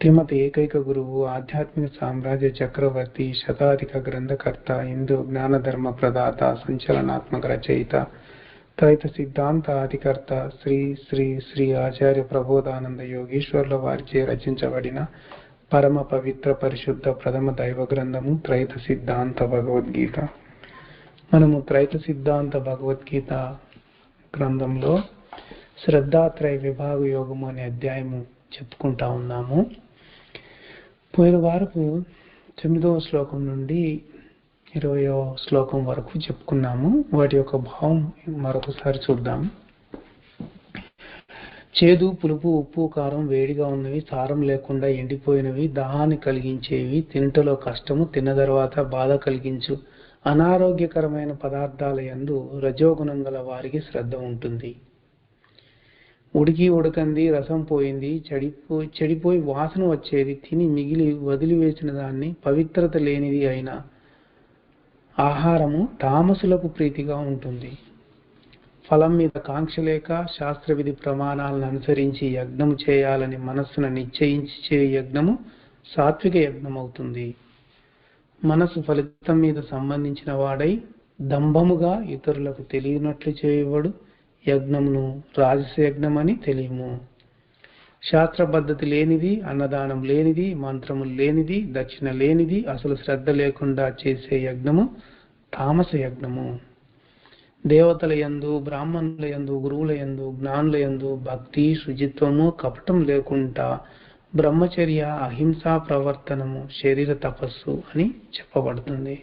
శ్రీమతి ఏకైక గురువు ఆధ్యాత్మిక సామ్రాజ్య చక్రవర్తి శతాధిక గ్రంథకర్త హిందూ జ్ఞానధర్మ ప్రదాత సంచలనాత్మక రచయిత త్రైత సిద్ధాంత అధికర్త శ్రీ శ్రీ శ్రీ ఆచార్య ప్రబోధానంద యోగేశ్వర్ల వారిచే రచించబడిన పరమ పవిత్ర పరిశుద్ధ ప్రథమ దైవ గ్రంథము త్రైత సిద్ధాంత భగవద్గీత. మనము త్రైత సిద్ధాంత భగవద్గీత గ్రంథంలో శ్రద్ధాత్రయ విభాగ యోగము అనే అధ్యాయము చెప్పుకుంటా ఉన్నాము. పోయిన వారపు తొమ్మిదవ శ్లోకం నుండి ఇరవయో శ్లోకం వరకు చెప్పుకున్నాము. వాటి యొక్క భావం మరొకసారి చూద్దాం. చేదు పులుపు ఉప్పు కారం వేడిగా ఉన్నవి సారం లేకుండా ఎండిపోయినవి దాహాన్ని కలిగించేవి తింటలో కష్టము తిన్న తర్వాత బాధ కలిగించు అనారోగ్యకరమైన పదార్థాల యందు రజోగుణం గల వారికి శ్రద్ధ ఉంటుంది. ఉడికి ఉడకంది రసం పోయింది చెడిపోయి చెడిపోయి వాసన వచ్చేది తిని మిగిలి వదిలివేసిన దాన్ని పవిత్రత లేనిది అయిన ఆహారము తామసులకు ప్రీతిగా ఉంటుంది. ఫలం మీద కాంక్ష లేక శాస్త్రవిధి ప్రమాణాలను అనుసరించి యజ్ఞం చేయాలని మనస్సును నిశ్చయించి చే యజ్ఞము సాత్విక యజ్ఞం అవుతుంది మనసు ఫలితం మీద సంబంధించిన వాడై దంభముగా ఇతరులకు తెలియనట్లు చేయవడు యజ్ఞమును రాజస అని తెలియము. శాస్త్ర పద్ధతి లేనిది అన్నదానం లేనిది మంత్రము లేనిది దక్షిణ లేనిది అసలు శ్రద్ధ లేకుండా చేసే యజ్ఞము తామస యజ్ఞము. దేవతల యందు బ్రాహ్మణుల యందు గురువుల యందు జ్ఞానుల యందు భక్తి శుచిత్వము కపటం లేకుండా బ్రహ్మచర్య అహింసా ప్రవర్తనము శరీర తపస్సు అని చెప్పబడుతుంది.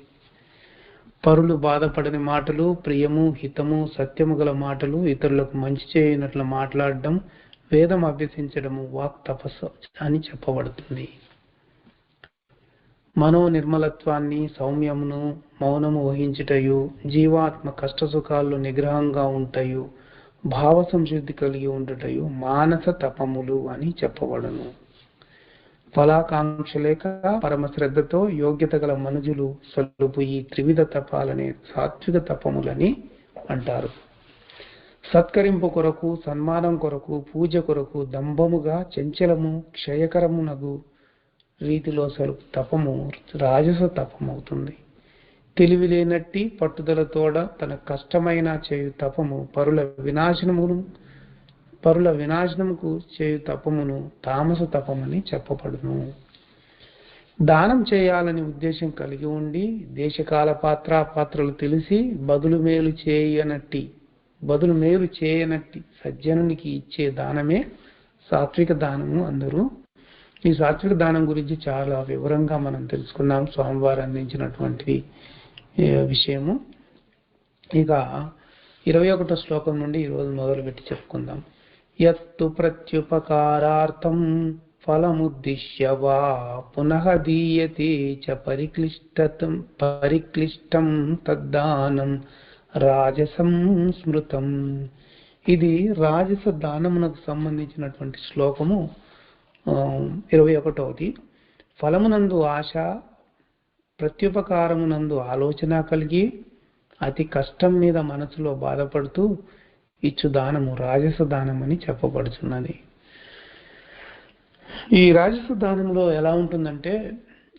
పరులు బాధపడని మాటలు ప్రియము హితము సత్యము గల మాటలు ఇతరులకు మంచి చేయనట్లు మాట్లాడడం వేదం అభ్యసించడము వాక్ తపస్సు అని చెప్పబడుతుంది. మనో నిర్మలత్వాన్ని సౌమ్యమును మౌనము వహించుటయు జీవాత్మ కష్టసుఖాల్లో నిగ్రహంగా ఉంటయు భావ సంశుద్ధి కలిగి ఉండుటయు మానస తపములు అని చెప్పబడును. ఫలాకాంక్ష లేక పరమ శ్రద్ధతో యోగ్యత గల మనుజులు సొలుపు ఈ త్రివిధ తపాలనే సాత్విక తపములని అంటారు. సత్కరింపు కొరకు సన్మానం కొరకు పూజ కొరకు దంభముగా చెంచలము క్షయకరమునగు రీతిలో సలుపు తపము రాజస తపమవుతుంది. తెలివి లేనట్టి పట్టుదలతోడ తన కష్టమైన చేయు తపము పరుల వినాశనమును పరుల వినాశనముకు చేయు తపమును తామస తపమని చెప్పబడును. దానం చేయాలని ఉద్దేశం కలిగి ఉండి దేశకాల పాత్ర పాత్రలు తెలిసి బదులు మేలు చేయనట్టి బదులు మేలు చేయనట్టి సజ్జనునికి ఇచ్చే దానమే సాత్విక దానము అందరూ. ఈ సాత్విక దానం గురించి చాలా వివరంగా మనం తెలుసుకున్నాం స్వామివారు అందించినటువంటి విషయము. ఇక ఇరవై ఒకటో శ్లోకం నుండి ఈరోజు మొదలుపెట్టి చెప్పుకుందాం. యత్తు ప్రత్యుపకారార్థం ఫలముద్దిశ్య వా పునః దీయతే చ పరిక్లిష్టతం పరిక్లిష్టం తద్దానం రాజసం స్మృతం. ఇది రాజస దానమునకు సంబంధించినటువంటి శ్లోకము ఇరవై ఒకటవది. ఫలమునందు ఆశ ప్రత్యుపకారమునందు ఆలోచన కలిగి అతి కష్టం మీద మనసులో బాధపడుతూ ఇచ్చు దానము రాజస దానం అని చెప్పబడుతున్నది ఈ రాజస దానంలో ఎలా ఉంటుందంటే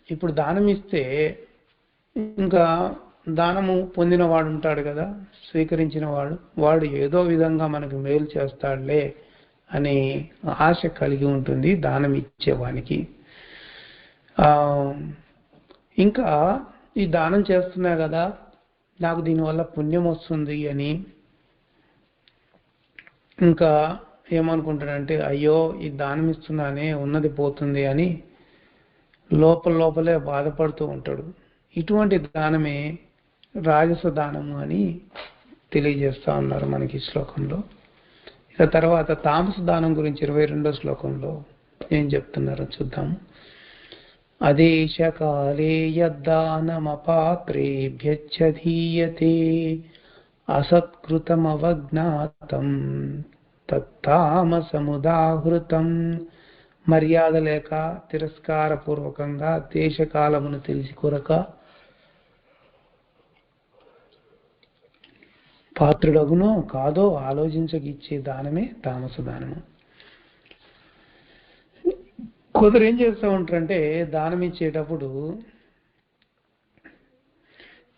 ఇప్పుడు దానం ఇస్తే ఇంకా దానము పొందిన వాడు ఉంటాడు కదా స్వీకరించిన వాడు వాడు ఏదో విధంగా మనకు మేలు చేస్తాడులే అని ఆశ కలిగి ఉంటుంది దానం ఇచ్చేవానికి ఇంకా ఈ దానం చేస్తున్నా కదా నాకు దీనివల్ల పుణ్యం వస్తుంది అని ఇంకా ఏమనుకుంటాడంటే అయ్యో ఈ దానం ఇస్తున్నానే ఉన్నది పోతుంది అని లోపల లోపలే బాధపడుతూ ఉంటాడు. ఇటువంటి దానమే రాజస దానము అని తెలియజేస్తా ఉన్నారు మనకి ఈ శ్లోకంలో. ఇక తర్వాత తామస దానం గురించి ఇరవై రెండో శ్లోకంలో ఏం చెప్తున్నారో చూద్దాము అదేశకాలే యద్దానమపాత్రేభ్యచ్చధీయతే అసత్కృతమవజ్ఞాతం తత్తామసముదాహృతం. మర్యాద లేక తిరస్కారపూర్వకంగా దేశకాలమును తెలిసి కొరక పాత్రుడగునో కాదో ఆలోచించగిచ్చే దానమే తామస దానము కొందరు ఏం చేస్తూ ఉంటారంటే దానం ఇచ్చేటప్పుడు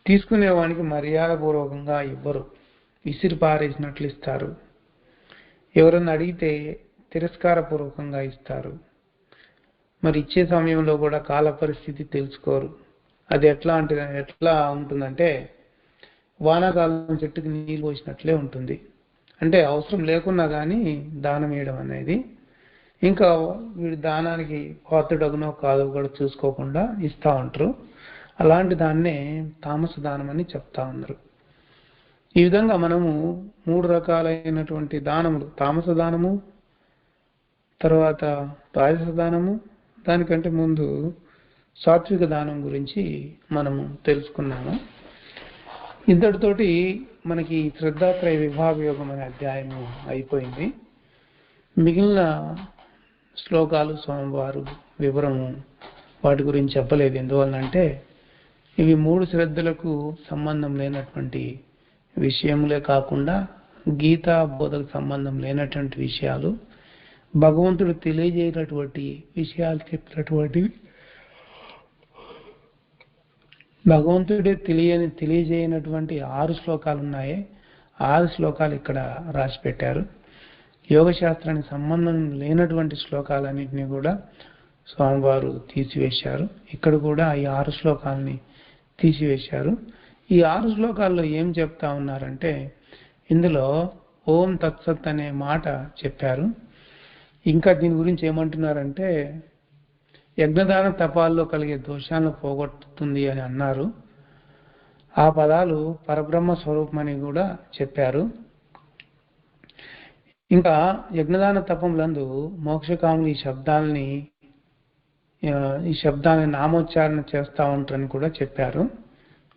తీసుకునేవానికి మర్యాద పూర్వకంగా ఇవ్వరు విసిరి పారేసినట్లు ఇస్తారు. ఎవరన్నా అడిగితే తిరస్కారపూర్వకంగా ఇస్తారు. మరి ఇచ్చే సమయంలో కూడా కాల పరిస్థితి తెలుసుకోరు. అది ఎట్లా అంటే ఎట్లా ఉంటుందంటే వానాకాలం చెట్టుకి నీళ్ళు పోసినట్లే ఉంటుంది. అంటే అవసరం లేకున్నా కానీ దానం వేయడం అనేది. ఇంకా వీడు దానానికి పాత్రుడగునో కాదో కూడా చూసుకోకుండా ఇస్తా ఉంటారు. అలాంటి దాన్నే తామస దానం అని చెప్తా ఉన్నారు. ఈ విధంగా మనము మూడు రకాలైనటువంటి దానములు. తామస దానము తర్వాత రాజస దానము దానికంటే ముందు సాత్విక దానం గురించి మనము తెలుసుకున్నాము. ఇంతటితోటి మనకి శ్రద్ధాత్రయ విభాగయోగం అనే అధ్యాయము అయిపోయింది. మిగిలిన శ్లోకాలు స్వామివారు వివరము వాటి గురించి చెప్పలేదు. ఎందువల్లంటే ఇవి మూడు శ్రద్ధలకు సంబంధం లేనటువంటి విషయములే కాకుండా గీతా బోధకు సంబంధం లేనటువంటి విషయాలు భగవంతుడు తెలియజేయనటువంటి విషయాలు చెప్పినటువంటివి భగవంతుడే తెలియని తెలియజేయనటువంటి ఆరు శ్లోకాలు ఉన్నాయి. ఆరు శ్లోకాలు ఇక్కడ రాసి పెట్టారు యోగ శాస్త్రానికి సంబంధం లేనటువంటి శ్లోకాలన్నింటినీ కూడా స్వామివారు తీసివేశారు. ఇక్కడ కూడా ఈ ఆరు శ్లోకాలని తీసివేశారు. ఈ ఆరు శ్లోకాల్లో ఏం చెప్తా ఉన్నారంటే ఇందులో ఓం తత్సత్ అనే మాట చెప్పారు. ఇంకా దీని గురించి ఏమంటున్నారంటే యజ్ఞదాన తపాల్లో కలిగే దోషాలను పోగొట్టుతుంది అని అన్నారు. ఆ పదాలు పరబ్రహ్మ స్వరూపమని కూడా చెప్పారు. ఇంకా యజ్ఞదాన తపంలందు మోక్షకాములు ఈ శబ్దాలని ఈ శబ్దాన్ని నామోచ్చారణ చేస్తా ఉంటారని కూడా చెప్పారు.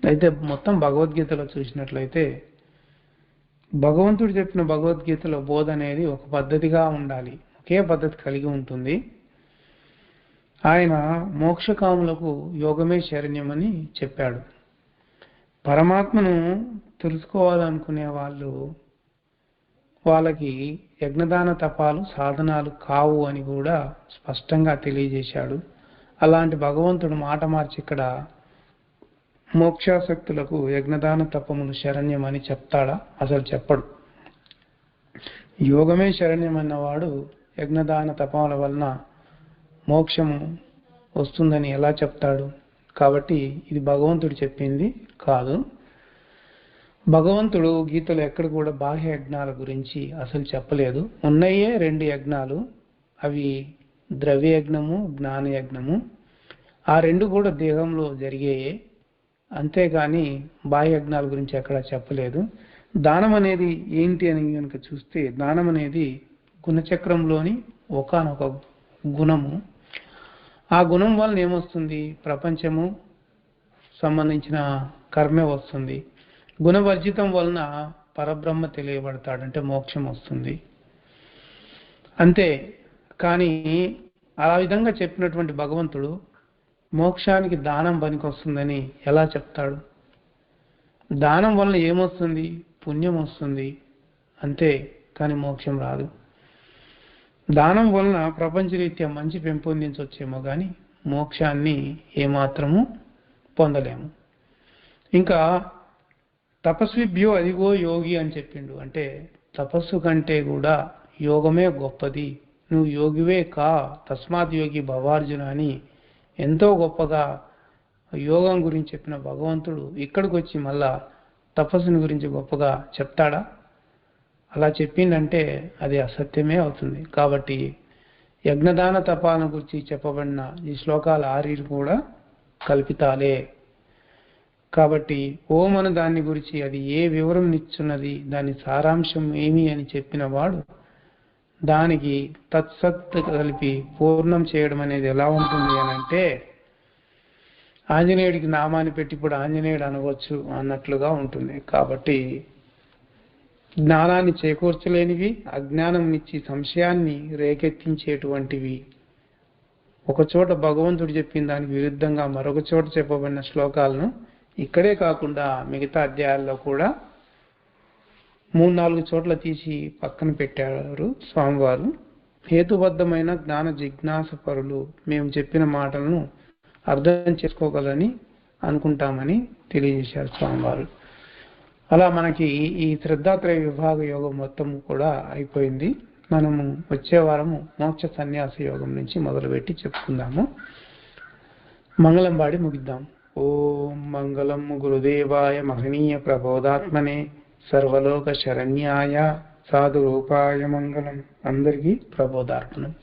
అయితే మొత్తం భగవద్గీతలో చూసినట్లయితే భగవంతుడు చెప్పిన భగవద్గీతలో బోధ అనేది ఒక పద్ధతిగా ఉండాలి. ఒకే పద్ధతి కలిగి ఉంటుంది. ఆయన మోక్షకాములకు యోగమే శరణ్యమని చెప్పాడు. పరమాత్మను తెలుసుకోవాలనుకునే వాళ్ళు వాళ్ళకి యజ్ఞదాన తపాలు సాధనాలు కావు అని కూడా స్పష్టంగా తెలియజేశాడు. అలాంటి భగవంతుడు మాట మార్చి ఇక్కడ మోక్షాసక్తులకు యజ్ఞదాన తపములు శరణ్యం అని చెప్తాడా? అసలు చెప్పడు. యోగమే శరణ్యం అన్నవాడు యజ్ఞదాన తపముల వలన మోక్షము వస్తుందని ఎలా చెప్తాడు? కాబట్టి ఇది భగవంతుడు చెప్పింది కాదు. భగవంతుడు గీతలో ఎక్కడ కూడా బాహ్య యజ్ఞాల గురించి అసలు చెప్పలేదు. ఉన్నాయే రెండు యజ్ఞాలు అవి ద్రవ్య యజ్ఞము జ్ఞాన యజ్ఞము ఆ రెండు కూడా దేహంలో జరిగేయే. అంతేగాని బాహ్యజ్ఞాల గురించి ఎక్కడ చెప్పలేదు. దానం అనేది ఏంటి అని కనుక చూస్తే దానం అనేది గుణచక్రంలోని ఒకానొక గుణము. ఆ గుణం వలన ఏమొస్తుంది? ప్రపంచము సంబంధించిన కర్మే వస్తుంది. గుణవర్జితం వలన పరబ్రహ్మ తెలియబడతాడు అంటే మోక్షం వస్తుంది. అంతే. కానీ ఆ విధంగా చెప్పినటువంటి భగవంతుడు మోక్షానికి దానం పనికొస్తుందని ఎలా చెప్తాడు? దానం వలన ఏమొస్తుంది? పుణ్యం వస్తుంది. అంతే కానీ మోక్షం రాదు. దానం వలన ప్రపంచరీత్యా మంచి పెంపొందించవచ్చేమో కానీ మోక్షాన్ని ఏమాత్రము పొందలేము. ఇంకా తపస్విభ్యో అదిగో యోగి అని చెప్పిండు. అంటే తపస్సు కంటే కూడా యోగమే గొప్పది. నువ్వు యోగివే కా తస్మాత్ యోగి భవార్జున అని ఎంతో గొప్పగా యోగం గురించి చెప్పిన భగవంతుడు ఇక్కడికి వచ్చి మళ్ళా తపస్సుని గురించి గొప్పగా చెప్తాడా? అలా చెప్పిందంటే అది అసత్యమే అవుతుంది. కాబట్టి యజ్ఞదాన తపాలను గురించి చెప్పబడిన ఈ శ్లోకాల ఆరీలు కూడా కల్పితాలే. కాబట్టి ఓం అను దాని గురించి అది ఏ వివరం ఇచ్చున్నది దాని సారాంశం ఏమి అని చెప్పిన వాడు దానికి తత్సత్ కలిపి పూర్ణం చేయడం అనేది ఎలా ఉంటుంది అని అంటే ఆంజనేయుడికి నామాన్ని పెట్టి ఇప్పుడు ఆంజనేయుడు అనవచ్చు అన్నట్లుగా ఉంటుంది. కాబట్టి జ్ఞానాన్ని చేకూర్చలేనివి అజ్ఞానం ఇచ్చి సంశయాన్ని రేకెత్తించేటువంటివి. ఒకచోట భగవంతుడు చెప్పిన దానికి విరుద్ధంగా మరొక చోట చెప్పబడిన శ్లోకాలను ఇక్కడే కాకుండా మిగతా అధ్యాయాల్లో కూడా మూడు నాలుగు చోట్ల తీసి పక్కన పెట్టారు స్వామివారు. హేతుబద్ధమైన జ్ఞాన జిజ్ఞాసపరులు మేము చెప్పిన మాటలను అర్థం చేసుకోగలని అనుకుంటామని తెలియజేశారు స్వామివారు. అలా మనకి ఈ శ్రద్ధాత్రయ విభాగ యోగం మొత్తం కూడా అయిపోయింది. మనము వచ్చే వారము మోక్ష సన్యాస యోగం నుంచి మొదలుపెట్టి చెప్పుకుందాము. మంగళం పాడి ముగిద్దాం. ఓం మంగళం గురుదేవాయ మహనీయ ప్రబోధాత్మనే సర్వలోక శరణ్యాయ సాధురూపాయ మంగళం. అందరికీ ప్రబోధార్పణం.